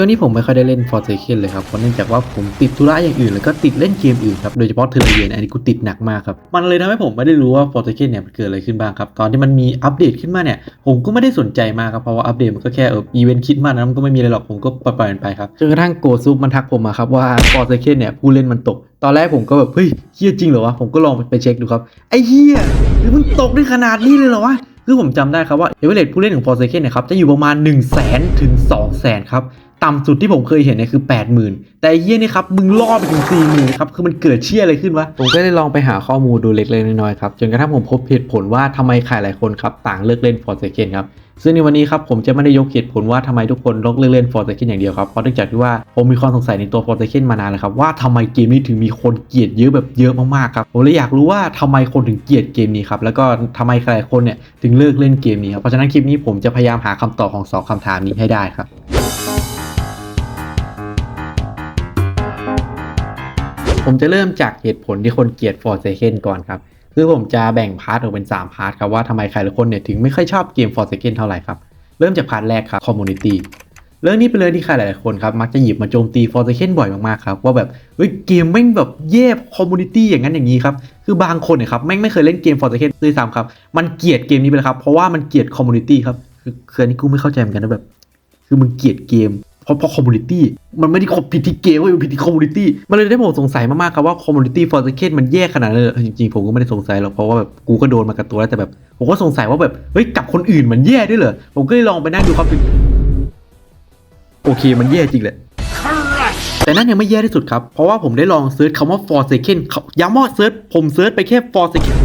ช่วงนี้ผมไม่ค่อยได้เล่น Forsaken เลยครับเพราะเนื่องจากว่าผมติดธุระอย่างอื่นแล้วก็ติดเล่นเกมอื่นครับโดยเฉพาะเทอร์เรียนอันนี้กูติดหนักมากครับมันเลยทำให้ผมไม่ได้รู้ว่า Forsaken เนี่ยมันเกิดอะไรขึ้นบ้างครับตอนที่มันมีอัปเดตขึ้นมาเนี่ยผมก็ไม่ได้สนใจมากครับเพราะว่าอัปเดตมันก็แค่เอออีเวนต์คิดมากนะมันก็ไม่มีอะไรหรอกผมก็ปล่อยมันไปครับจนกระทั่งโกซุปมันทักผมมาครับว่า Forsaken เนี่ยผู้เล่นมันตกตอนแรกผมก็แบบเฮ้ยเฮียจริงเหรอวะผมก็ลองไปเช็คดูครับไอ้เฮียหรือมันตกได้ขนาดนี้เลยเหรอวะ คือผมจำได้ครับว่าเอเวอเรสผู้เล่นของ Forsaken เนี่ยครับจะอยู่ประมาณ 1 0 0 0 0แสนถึง2 0 0แสนครับต่ำสุดที่ผมเคยเห็นเนี่ยคือ 80,000 แต่ไอ้เยี่ยนี่ครับ มึงล่อไปถึง 40,000 ครับ คือมันเกิดเชี่ยอะไรขึ้นวะ ผมก็ได้ลองไปหาข้อมูลดูเล็กๆน้อยๆครับ จนกระทั่งผมพบเหตุผลว่าทำไมใครหลายคนครับ ต่างเลิกเล่นฟอร์เซเกนครับ ซึ่งในวันนี้ครับผมจะไม่ได้ยกเหตุผลว่าทำไมทุกคนเลิกเล่น Forsaken อย่างเดียวครับเพราะเนื่องจากที่ว่าผมมีความสงสัยในตัว Forsaken มานานแล้วครับว่าทำไมเกมนี้ถึงมีคนเกลียดเยอะแบบเยอะมากๆครับผมเลยอยากรู้ว่าทำไมคนถึงเกลียดเกมนี้ครับแล้วก็ทำไมใครหลายคนเนี่ยถึงเลิกเล่นเกมนี้ครับเพราะฉะนั้นคลิปนี้ผมจะพยายามหาคำตอบของสองคำถามนี้ให้ได้ครับผมจะเริ่มจากเหตุผลที่คนเกลียด Forsaken ก่อนครับ คือผมจะแบ่งพาร์ทออกเป็น 3 พาร์ทครับว่าทำไมใครหลายคนเนี่ยถึงไม่ค่อยชอบเกม Forsaken เท่าไหร่ครับ เริ่มจากพาร์ทแรกครับ Community เรื่องนี้เป็นเรื่องที่ใครหลายๆคนครับมักจะหยิบมาโจมตี Forsaken บ่อยมากๆครับว่าแบบเฮ้ยเกมแม่งแบบแย่คอมมูนิตี้อย่างนั้นอย่างนี้ครับคือบางคนเนี่ยครับแม่งไม่เคยเล่นเกม Forsaken ด้วยซ้ำครับมันเกลียดเกมนี้ไปแล้วครับเพราะว่ามันเกลียดคอมมูนิตี้ครับคือคืออันนี้กูไม่เข้าใจเหมือนกันนะแบบคือมึงเกลียดเกม เพราะเพราะคอมมูนิตี้มันไม่ได้ผิดที่เกมเว้ยมันผิดที่คอมมูนิตี้มันเลยได้ผมสงสัยมากๆครับว่าคอมมูนิตี้ฟอร์ซเคนมันแย่ขนาดนั้นจริงๆ ผมก็ไม่ได้สงสัยหรอกเพราะว่าแบบกูก็โดนมากับตัวแล้วแต่แบบ ผมก็สงสัยว่าแบบเฮ้ยกับคนอื่นมันแย่ด้วยเหรอผมก็เลยลองไปนั่งดูครับโอเคมันแย่จริงแหละแต่นั่นยังไม่แย่ที่สุดครับ เพราะว่าผมได้ลองเซิร์ชคำว่า Forsaken เขาย้ำว่าเซิร์ชผมเซิร์ชไปแค่ Forsaken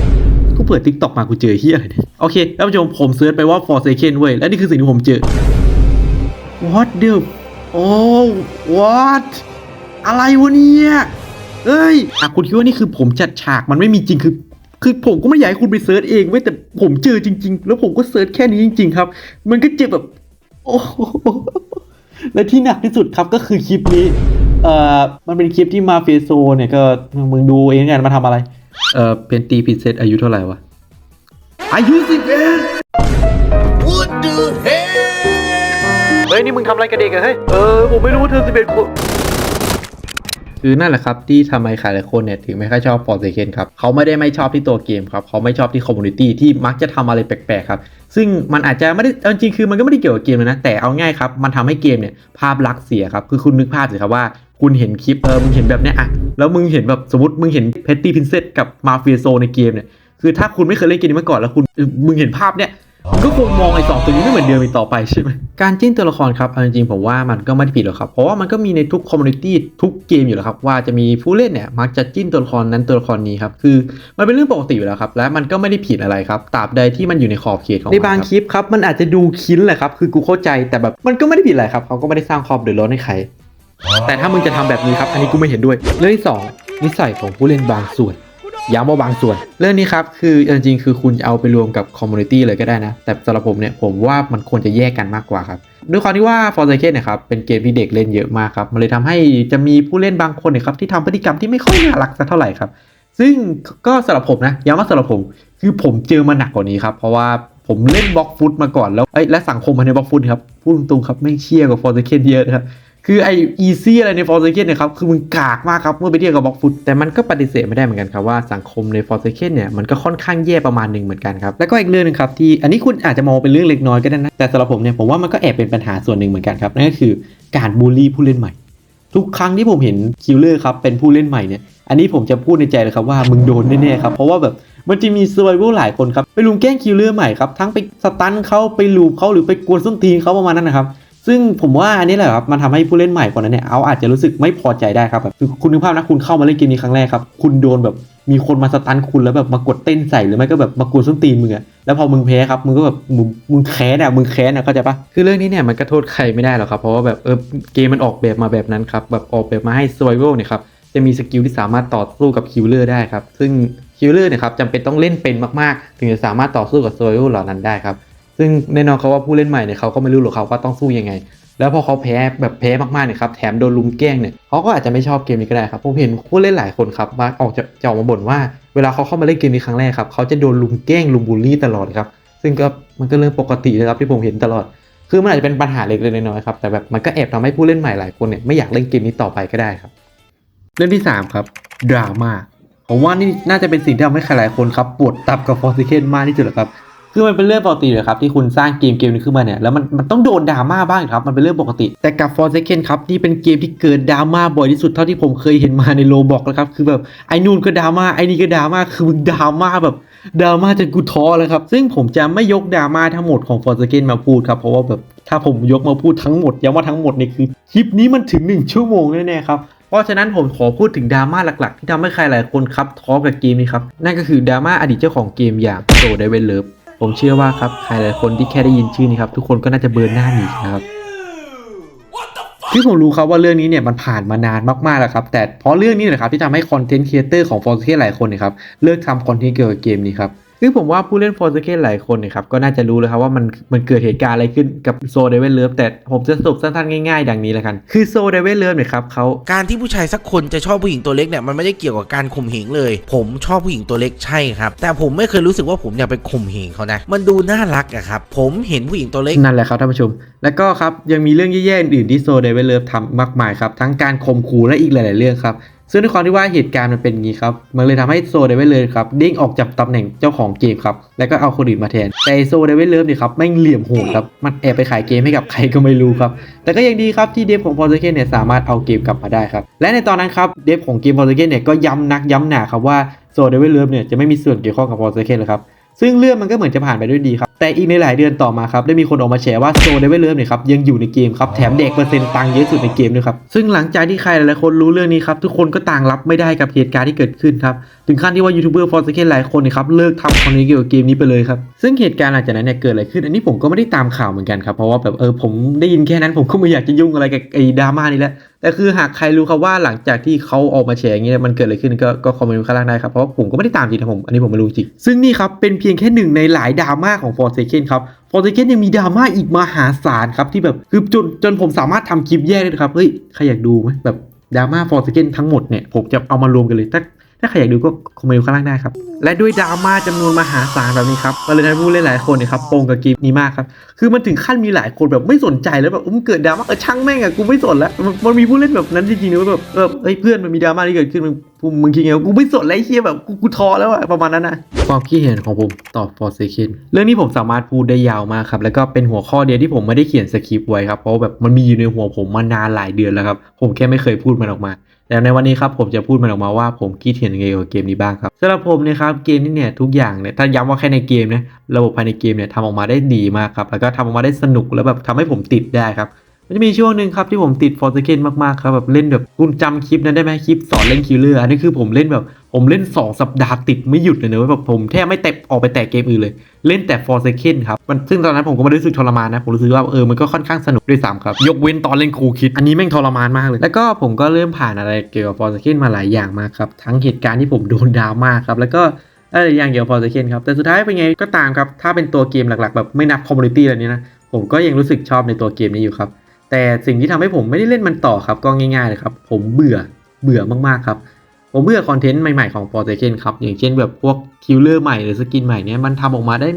กูเปิด TikTok มากูเจอเฮียอะไรเนี่ยโอเคท่านผู้ชมผมเซิร์ชไปว่า Forsaken เว้ย และนี่คือสิ่งที่ผมเจอ What the โอ้ what อะไรวะเนี่ยเอ้ยอะคุณคิดว่านี่คือผมจัดฉากมันไม่มีจริงคือคือผมก็ไม่อยากให้คุณไปเซิร์ชเองเว้ยแต่ผมเจอจริง ๆ แล้วผมก็เซิร์ชแค่นี้จริง ๆ ครับ มันก็เจ็บแบบ โอ้โหและที่หนักที่สุดครับก็คือคลิปนี้ เอ่อ มันเป็นคลิปที่มาเฟโซเนี่ยก็มึงดูเองกันมาทำอะไร เอ่อเพนตีพิเศษอายุเท่าไหร่วะ อายุสิบเอ็ด What the hell เฮ้ยนี่มึงทำอะไรกับเด็กอะเฮ้ย เออผมไม่รู้เธอสิบเอ็ดขวบคือนั่นแหละครับที่ทำไมใครหลายคนเนี่ยถึงไม่ค่อยชอบ Forsaken ครับเขาไม่ได้ไม่ชอบที่ตัวเกมครับเขาไม่ชอบที่คอมมูนิตี้ที่มักจะทำอะไรแปลกๆครับ ซึ่งมันอาจจะไม่ได้เอาจริงๆคือมันก็ไม่ได้เกี่ยวกับเกมเลยนะ แต่เอาง่ายครับ มันทำให้เกมเนี่ยภาพลักษณ์เสียครับคือคุณนึกภาพสิครับว่าคุณเห็นคลิปเออมึงเห็นแบบเนี้ยอะแล้วมึงเห็นแบบสมมติมึงเห็นเพตตี้พินเซตกับมาเฟียโซในเกมเนี่ยคือถ้าคุณไม่เคยเล่นเกมนี้มาก่อนแล้วคุณมึงเห็นภาพเนี่ย ก็คงมองไอ้สองตัวนี้ไม่เหมือนเดิมอีกต่อไปใช่ไหมการจิ้นตัวละครครับเอาจริงๆผมว่ามันก็ไม่ได้ผิดหรอกครับ เพราะว่ามันก็มีในทุกคอมมูนิตี้ทุกเกมอยู่แล้วครับ ว่าจะมีผู้เล่นเนี่ยมักจะจิ้นตัวละครนั้นตัวละครนี้ครับ คือมันเป็นเรื่องปกติอยู่แล้วครับ และมันก็ไม่ได้ผิดอะไรครับตราบใดที่มันอยู่ในขอบเขตของในบางคลิปครับมันอาจจะดูคิ้นแหละครับคือกูเข้าใจแต่แบบมันก็ไม่ได้ผิดอะไรครับเขาก็ไม่ได้สร้างความเดือดร้อนให้ใครแต่ถ้ามึงจะทำแบบนี้ครับอันนี้กูไม่เห็นด้วยเรื่องที่สองนิสัยของผู้เล่นบางส่วน ย้ำว่าบางส่วน เรื่องนี้ครับคือจริงๆคือคุณจะเอาไปรวมกับคอมมูนิตี้เลยก็ได้นะ แต่สำหรับผมเนี่ยผมว่ามันควรจะแยกกันมากกว่าครับด้วยความที่ว่า Forsaken เนี่ยครับเป็นเกมที่เด็กเล่นเยอะมากครับมันเลยทำให้จะมีผู้เล่นบางคนเนี่ยครับที่ทำพฤติกรรมที่ไม่ค่อยน่ารักสักเท่าไหร่ครับซึ่งก็สำหรับผมนะย้ำว่าสำหรับผมคือผมเจอมาหนักกว่านี้ครับเพราะว่าผมเล่นบล็อกฟุตมาก่อนแล้วเอ้และสังคมภายในบล็อกฟุตครับพูดตรงๆครับไม่เชี่ยกับ Forsaken เยอะนะครับ คือไออีซี่อะไรใน Forsaken เนี่ยครับ คือมึงกากมากครับ เมื่อไปเทียบกับบล็อกฟุต แต่มันก็ปฏิเสธไม่ได้เหมือนกันครับว่าสังคมใน Forsaken เนี่ย มันก็ค่อนข้างแย่ประมาณหนึ่งเหมือนกันครับ แล้วก็อีกเรื่องหนึงครับ ที่อันนี้คุณอาจจะมองเป็นเรื่องเล็กน้อยก็ได้นะ แต่สำหรับผมเนี่ยผมว่ามันก็แอบเป็นปัญหาส่วนหนึ่งเหมือนกันครับนั่นก็คือการบูลลี่ผู้เล่นใหม่ ทุกครั้งที่ผมเห็นคิลเลอร์ครับเป็นผู้เล่นใหม่เนี่ยอันนี้ผมจะพูดในใจเลยครับว่ามึงโดนแน่ๆครับเพราะว่าแบบมันจะมีเซอร์ไวเวลหลายคนครับไปลุมแกล้งคิลเลอร์ใหม่ครับทั้งไปสตันเขาไปลูบเขาหรือไปกวนส้นตีนเขาประมาณนั้นนะครับ ซึ่งผมว่าอันนี้แหละครับมันทำให้ผู้เล่นใหม่คนนั้นเนี่ยเอาอาจจะรู้สึกไม่พอใจได้ครับแบบคุณนึกภาพนะคุณเข้ามาเล่นเกมนี้ครั้งแรกครับ คุณโดนแบบมีคนมาสตันคุณแล้วแบบมากดเต้นใส่หรือไม่ก็แบบมากวนส้นตีนมึงอะแล้วพอมึงแพ้ครับมึงก็แบบมึงมึงแค้นอะมึงแค้นอะเข้าใจปะคือเรื่องนี้เนี่ยมันก็โทษใครไม่ได้หรอกครับเพราะว่าแบบเออเกมมันออกแบบมาแบบนั้นครับแบบออกแบบมาให้ survival เนี่ยครับจะมีสกิลที่สามารถต่อสู้กับคิลเลอร์ได้ครับซึ่งคิลเลอร์เนี่ยครับจำเป็นต้องเล่นเป็นมากๆ ถึงจะสามารถต่อสู้กับ survival เหล่านั้นได้ครับ ซึ่งแน่นอนเขาว่าผู้เล่นใหม่เนี่ยเขาก็ไม่รู้หรอกครับว่าต้องสู้ยังไง แล้วพอเขาแพ้แบบแพ้มากๆเนี่ยครับแถมโดนลุมแกล้งเนี่ยเขาก็อาจจะไม่ชอบเกมนี้ก็ได้ครับผมเห็นผู้เล่นหลายคนครับมาออกจะจะออกมาบ่นว่าเวลาเขาเข้ามาเล่นเกมนี้ครั้งแรกครับเขาจะโดนลุมแกล้งลุมบูลลี่ตลอดครับซึ่งก็มันก็เรื่องปกตินะครับที่ผมเห็นตลอด คือมันอาจจะเป็นปัญหาเล็กๆน้อยๆครับแต่แบบมันก็แอบทำให้ผู้เล่นใหม่หลายคนเนี่ยไม่อยากเล่นเกมนี้ต่อไปก็ได้ครับ เรื่องที่3ครับดราม่าผมว่านี่น่าจะเป็นสิ่งที่ทำให้ใครหลายคนครับปวดตับกับฟอร์ซิเคนมากที่สุดแหละครับ คือมันเป็นเรื่องปกติเลยครับที่คุณสร้างเกมเกมนี้ขึ้นมาเนี่ยแล้วมันมันต้องโดนดราม่าบ้างครับมันเป็นเรื่องปกติ แต่กับ f o r s a k e n ครับนี่เป็นเกมที่เกิดดราม่าบ่อยที่สุดเท่าที่ผมเคยเห็นมาในโลบอกแล้วครับคือแบบไอ้นู่นก็ดราม่าไอ้นี่ก็ดราม่าคือมึงดราม่าแบบดราม่าจนกูท้อเลยครับ ซึ่งผมจะไม่ยกดราม่าทั้งหมดของ f o r s a k e n มาพูดครับเพราะว่าแบบถ้าผมยกมาพูดทั้งหมดย้ำว่าทั้งหมดเนี่ยคือคลิปนี้มันถึง 1 ชั่วโมงแน่ๆครับเพราะฉะนั้นผมขอพูดถึงดราม่าหลักๆ ที่ทำให้ใครหลายคนครับท้อกับเกมนี้ครับ นั่นก็คือดราม่าอดีตเจ้าของเกมอย่างโซเดเวนเลฟ ผมเชื่อว่าครับใครหลายคนที่แค่ได้ยินชื่อนี้ครับ ทุกคนก็น่าจะเบือนหน้าหนีครับคือผมรู้ครับว่าเรื่องนี้เนี่ยมันผ่านมานานมากๆแล้วครับ แต่เพราะเรื่องนี้นะครับที่ทำให้คอนเทนต์ครีเอเตอร์ของฟอร์ซเหลายคนเนยครับเลิกทำคอนเทนต์เกี่ยวกับเกมนี้ครับ คือผมว่าผู้เล่นฟอร์ซเหลายคนเนยครับก็น่าจะรู้เลยครับว่ามันมันเกิดเหตุการณ์อะไรขึ้นกับโซเดเวนเลิฟแต่ผมจะสรุปสั้นๆง่ายๆ ดังนี้แล้วกันคือโซเดเวนเลิฟเนี่ยครับเขาการที่ผู้ชายสักคนจะชอบผู้หญิงตัวเล็กเนี่ยมันไม่ได้เกี่ยวกับการข่มเหงเลย ผมชอบผู้หญิงตัวเล็กใช่ครับ แต่ผมไม่เคยรู้สึกว่าผมอยากไปข่มเหงเขานะ มันดูน่ารักอะครับผมเห็นผู้หญิงตัวเล็กนั่นแหละครับท่านผู้ชม แล้วก็ครับยังมีเรื่องแย่ๆอื่นๆที่โซเดเวลเลิฟทำมากมายครับทั้งการข่มขู่และอีกหลาย ๆเรื่องครับ ซึ่งด้วยความที่ว่าเหตุการณ์มันเป็นอย่างนี้ครับ มันเลยทำให้โซเดวิลเลิฟครับเด้งออกจากตำแหน่งเจ้าของเกมครับ แล้วก็เอาคนอื่นมาแทน แต่โซเดวิลเลิฟเนี่ยครับแม่งเหลี่ยมโหดครับ มันแอบไปขายเกมให้กับใครก็ไม่รู้ครับ แต่ก็ยังดีครับที่เดฟของพอ r เกนเนี่ยสามารถเอาเกมกลับมาได้ครับ และในตอนนั้นครับเดฟของเกมพอ r เกนเนี่ยก็ย้ำนักย้ำหนาครับว่าโซเดวิลเลิฟเนี่ยจะไม่มีส่วนเกี่ยวข้องกับพอ r เกนเลยครับ ซึ่งเรื่องมันก็เหมือนจะผ่านไปด้วยดีครับ แต่อีกในหลายเดือนต่อมาครับ ได้มีคนออกมาแชร์ว่าโซเดเวลเลิฟเนี่ยครับยังอยู่ในเกมครับ แถมเด็กเปอร์เซ็นต์ตังเยอะสุดในเกมด้วยครับ ซึ่งหลังจากที่ใครหลายๆคนรู้เรื่องนี้ครับ ทุกคนก็ต่างรับไม่ได้กับเหตุการณ์ที่เกิดขึ้นครับ ถึงขั้นที่ว่ายูทูบเบอร์ฟอร์สเคนหลายคนเนยครับเลิกทำคอนเทนต์เกี่ยวกับเกมนี้ไปเลยครับ ซึ่งเหตุการณ์หลังจากนั้นเนี่ยเกิดอะไรขึ้น อันนี้ผมก็ไม่ได้ตามข่าวเหมือนกันครับเพราะว่าแบบเออผมได้ยินแค่นั้นผมก็ไม่อยากจะยุ่งอะไรกับไอ้ดราม่านี้แล้ว แต่คือหากใครรู้ครับว่าหลังจากที่เขาออกมาแชร์อย่างเงี้ยมันเกิดอะไรขึ้นก็ก็คอมเมนต์ข้างล่างได้ครับ เพราะผมก็ไม่ได้ตามจริงนะผม อันนี้ผมไม่รู้จริง ซึ่งนี่ครับ เป็นเพียงแค่หนึ่งในหลายดราม่าของฟอร์เซเคนครับฟอร์เซเคนยังมีดราม่าอีกมหาศาลครับที่แบบคือจนจนผมสามารถทำคลิปแยกได้ครับเฮ้ยใครอยากดูไหมแบบดราม่าฟอร์เซเคนทั้งหมดเนี่ยผมจะเอามารวมกันเลยถ้า ถ้าใครอยากดูก็คอมเมนต์ข้างล่างได้ครับ และด้วยดราม่าจำนวนมหาศาลแบบนี้ครับมาเลยทำให้ผู้เล่นหลายคนเนี่ยครับปงกับเกมนี้มากครับ คือมันถึงขั้นมีหลายคนแบบไม่สนใจแล้วแบบอุ้มเกิดดราม่าเออช่างแม่งอะกูไม่สนแล้ว มันมีผู้เล่นแบบนั้นจริงๆนะแบบเออเอ้ยเพื่อนมันมีดราม่าที่เกิดขึ้น มึงมึงมึงคิดไงกูไม่สนแล้วไอ้เฮียแบบกูกูท้อแล้วอะประมาณนั้นนะความคิดเห็นของผมต่อ for second เรื่องนี้ผมสามารถพูดได้ยาวมากครับ แล้วก็เป็นหัวข้อเดียวที่ผมไม่ได้เขียนสคริปต์ไว้ครับ เพราะแบบมันมีอยู่ในหัวผมมานานหลายเดือนแล้วครับ ผมแค่ไม่เคยพูดมันออกมาแต่ในวันนี้ครับผมจะพูดมันออกมาว่าผมคิดเห็นยังไงกับเกมนี้บ้างครับสำหรับผมเนะครับเกมนี้เนี่ยทุกอย่างเนี่ยถ้าย้ำว่าแค่ในเกมนะระบบภายในเกมเนี่ยทำออกมาได้ดีมากครับแล้วก็ทำออกมาได้สนุกแล้วแบบทำให้ผมติดได้ครับ มันจะมีช่วงหนึ่งครับที่ผมติดฟอร์ s เ k นมากๆครับแบบเล่นแบบคุณจำคลิปนั้นได้ไหมคลิปสอนเล่นคิลเลอร์อันนี้คือผมเล่นแบบ ผมเล่น 2 สัปดาห์ติดไม่หยุดเลยนะเว้ยแบบผมแทบไม่แตะออกไปแตะเกมอื่นเลย เล่นแต่ for second ครับมันซึ่งตอนนั้นผมก็ไม่ได้รู้สึกทรมานนะ ผมรู้สึกว่าเออมันก็ค่อนข้างสนุกด้วยซ้ำครับยกเว้นตอนเล่นครูคิด อันนี้แม่งทรมานมากเลย แล้วก็ผมก็เริ่มผ่านอะไรเกี่ยวกับ for second มาหลายอย่างมากครับทั้งเหตุการณ์ที่ผมโดนดราม่าครับแล้วก็อะไรอย่างเกี่ยวกับ for second ครับแต่สุดท้ายเป็นไงก็ตามครับถ้าเป็นตัวเกมหลักๆ แบบไม่นับ community อะไรนี้นะผมก็ยังรู้สึกชอบในตัวเกมนี้อยู่ครับ แต่สิ่งที่ทำให้ผมไม่ได้เล่นมันต่อครับก็ง่ายๆเลยครับ ผมเบื่อเบื่อมากๆครับ ผมเบื่อคอนเทนต์ใหม่ๆของ f o r s a k e n ครับ อย่างเช่นแบบพวกคิลเลอร์ใหม่หรือสกินใหม่เนี่ยมันทำออกมาได้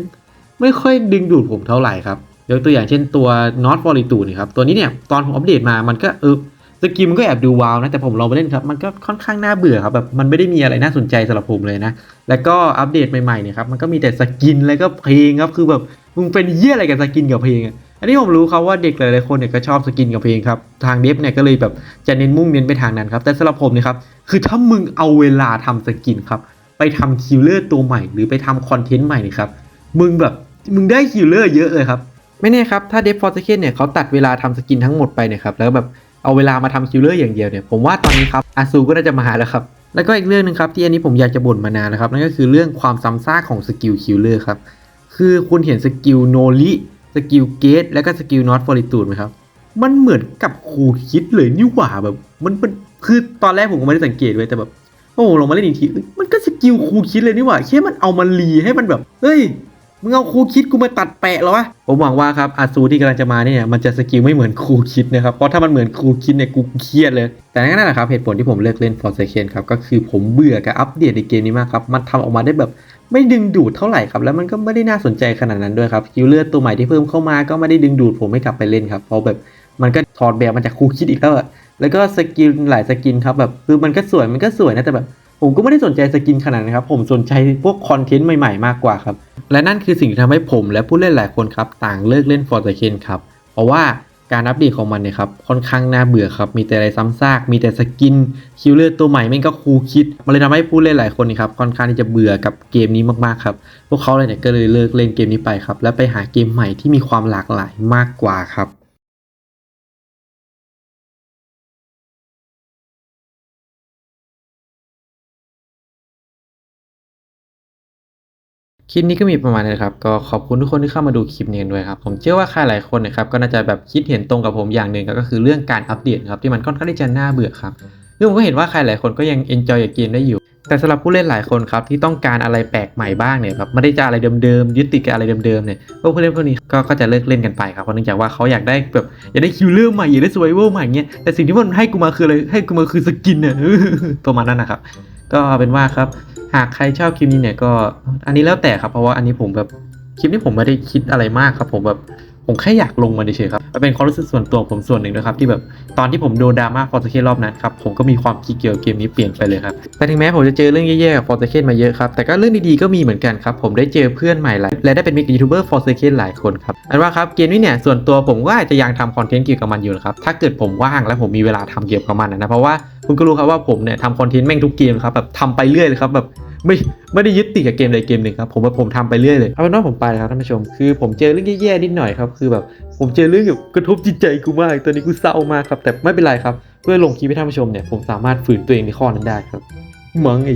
ไม่ค่อยดึงดูดผมเท่าไหร่ครับยกตัวอย่างเช่นตัว Not f o r i t u d e นะครับ ตัวนี้เนี่ยตอนผมอัปเดตมามันก็เออสกินมันก็แอบดูว้าวนะ แต่ผมลองไปเล่นครับ มันก็ค่อนข้างน่าเบื่อครับแบบมันไม่ได้มีอะไรน่าสนใจสำหรับผมเลยนะ แล้วก็อัปเดตใหม่ๆเนี่ยครับมันก็มีแต่สกินแล้วก็เพลงครับคือแบบมึงเป็นเยี่ยอะไรกับสกินกับเพลงอะ อันนี้ผมรู้ครับว่าเด็กหลายๆคนเนี่ยก็ชอบสกินกับเพลงครับ ทางเดฟเนี่ยก็เลยแบบจะเน้นมุ่งเน้นไปทางนั้นครับ แต่สำหรับผมเนี่ยครับ คือถ้ามึงเอาเวลาทำสกินครับ ไปทำคิลเลอร์ตัวใหม่ หรือไปทำคอนเทนต์ใหม่นี่ครับ มึงแบบมึงได้คิลเลอร์เยอะเลยครับ ไม่แน่ครับ ถ้าเดฟฟอร์สเคนเนี่ยเขาตัดเวลาทำสกินทั้งหมดไปเนี่ยครับ แล้วแบบเอาเวลามาทำคิลเลอร์อย่างเดียวเนี่ย ผมว่าตอนนี้ครับอาซูก็น่าจะมาหาแล้วครับ แล้วก็อีกเรื่องหนึงครับที่อันนี้ผมอยากจะบ่นมานานแล้วครับ นั่นก็คือเรื่องความซ้ำซากของสกิลคิลเลอร์ครับ คือคุณเห็นสกิลโนลิ สกิลเกตแล้วก็สกิลนอตฟอริตูดไหมครับ มันเหมือนกับครูคิดเลยนี่หว่าแบบมันเป็นคือตอนแรกผมก็ไม่ได้สังเกตไว้แต่แบบโอ้โหลงมาเล่นอีกทีมันก็สกิลครูคิดเลยนี่หว่าแค่มันเอามารีให้มันแบบเฮ้ย มึงเอาครูคิดกูมาตัดแปะเหรอวะ ผมหวังว่าครับอาซูที่กำลังจะมาเนี่ยมันจะสกิลไม่เหมือนครูคิดนะครับ เพราะถ้ามันเหมือนครูคิดเนี่ยกูเครียดเลย แต่นั่นแหละครับเหตุผลที่ผมเลิกเล่น For s a k e n ครับก็คือผมเบื่อกับอัปเดตในเกมนี้มากครับ มันทำออกมาได้แบบไม่ดึงดูดเท่าไหร่ครับ แล้วมันก็ไม่ได้น่าสนใจขนาดนั้นด้วยครับคิวเลือดตัวใหม่ที่เพิ่มเข้ามาก็ไม่ได้ดึงดูดผมให้กลับไปเล่นครับเพราะแบบมันก็ถอดแบบมาจากครูคิดอีกแล้วอะแล้วก็สกินหลายสกินครับแบบคือมันก็สวยมันก็สวยนะแต่แบบผมก็ไม่ได้สนใจสกินขนาดนั้นครับผมสนใจพวกคอนเทนต์ใหม่ๆมากกว่าครับ และนั่นคือสิ่งที่ทำให้ผมและผู้เล่นหลายคนครับต่างเลิกเล่นฟอร์ตเคนครับ เพราะว่าการอัปเดตของมันเนี่ยครับค่อนข้างน่าเบื่อครับ มีแต่อะไรซ้ำซาก มีแต่สกิน คิวเลอร์ตัวใหม่แม่งก็คูลคิด มันเลยทำให้ผู้เล่นหลายคนนี่ครับค่อนข้างที่จะเบื่อกับเกมนี้มากๆครับ พวกเขาเลยเนี่ยก็เลยเลิกเล่นเกมนี้ไปครับ และไปหาเกมใหม่ที่มีความหลากหลายมากกว่าครับ คลิปนี้ก็มีประมาณนี้ครับ ก็ขอบคุณทุกคนที่เข้ามาดูคลิปนี้ด้วยครับ ผมเชื่อว่าใครหลายคนนะครับก็น่าจะแบบคิดเห็นตรงกับผมอย่างหนึ่งก็คือเรื่องการอัปเดตครับที่มันค่อนข้างที่จะน่าเบื่อครับซึ่งผมก็เห็นว่าใครหลายคนก็ยังเอนจอยกับเกมได้อยู่ แต่สำหรับผู้เล่นหลายคนครับที่ต้องการอะไรแปลกใหม่บ้างเนี่ยครับไม่ได้จะอะไรเดิมๆยึดติดกับอะไรเดิมๆเนี่ยพวกผู้เล่นพวกนี้ก็จะเลิกเล่นกันไปครับเพราะเนื่องจากว่าเขาอยากได้แบบอยากได้คิวเลอร์ใหม่อยากได้สไวเวอร์ใหม่เงี้ยแต่สิ่งที่มันให้กูมาคืออะไรให้กูมาคือสกินเนี่ยประมาณนั้นนะครับก็เป็นว่าครับ หากใครชอบคลิปนี้เนี่ยก็อันนี้แล้วแต่ครับเพราะว่าอันนี้ผมแบบคลิปนี้ผมไม่ได้คิดอะไรมากครับผมแบบผมแค่อยากลงมาเฉยๆครับมันเป็นความรู้สึกส่วนตัวผมส่วนหนึ่งนะครับที่แบบตอนที่ผมโดนดราม่าฟอร์สเคนรอบนั้นครับผมก็มีความคิดเกี่ยวกับเกมนี้เปลี่ยนไปเลยครับแต่ถึงแม้ผมจะเจอเรื่องแย่ๆกับฟอร์สเคนมาเยอะครับแต่ก็เรื่องดีๆก็มีเหมือนกันครับผมได้เจอเพื่อนใหม่หลายและได้เป็นมิกยูทูบเบอร์ฟอร์สเคนหลายคนครับอันว่าครับเกมนี้เนี่ยส่วนตัวผมก็อาจจะยังทำคอนเทนต์เกี่ยวกับมันอยู่นะครับถ้าเกิดผมว่างและผมมีเวลาทำเกี่ยวกับมันนะเพราะว่า คุณก็รู้ครับว่าผมเนี่ยทำคอนเทนต์แม่งทุกเกมครับแบบทำไปเรื่อยเลยครับแบบไม่ไม่ได้ยึดติดกับเกมใดเกมหนึ่งครับผมว่าผมทำไปเรื่อยเลยเอาเป็นว่าผมไปแล้วครับท่านผู้ชม คือผมเจอเรื่องแย่ๆนิดหน่อยครับคือแบบผมเจอเรื่องแบบกระทบจิตใจกูมากตอนนี้กูเศร้ามากครับแต่ไม่เป็นไรครับเพื่อลงคลิปให้ท่านผู้ชมเนี่ยผมสามารถฝืนตัวเองในข้อนั้นได้ครับหมังไอ้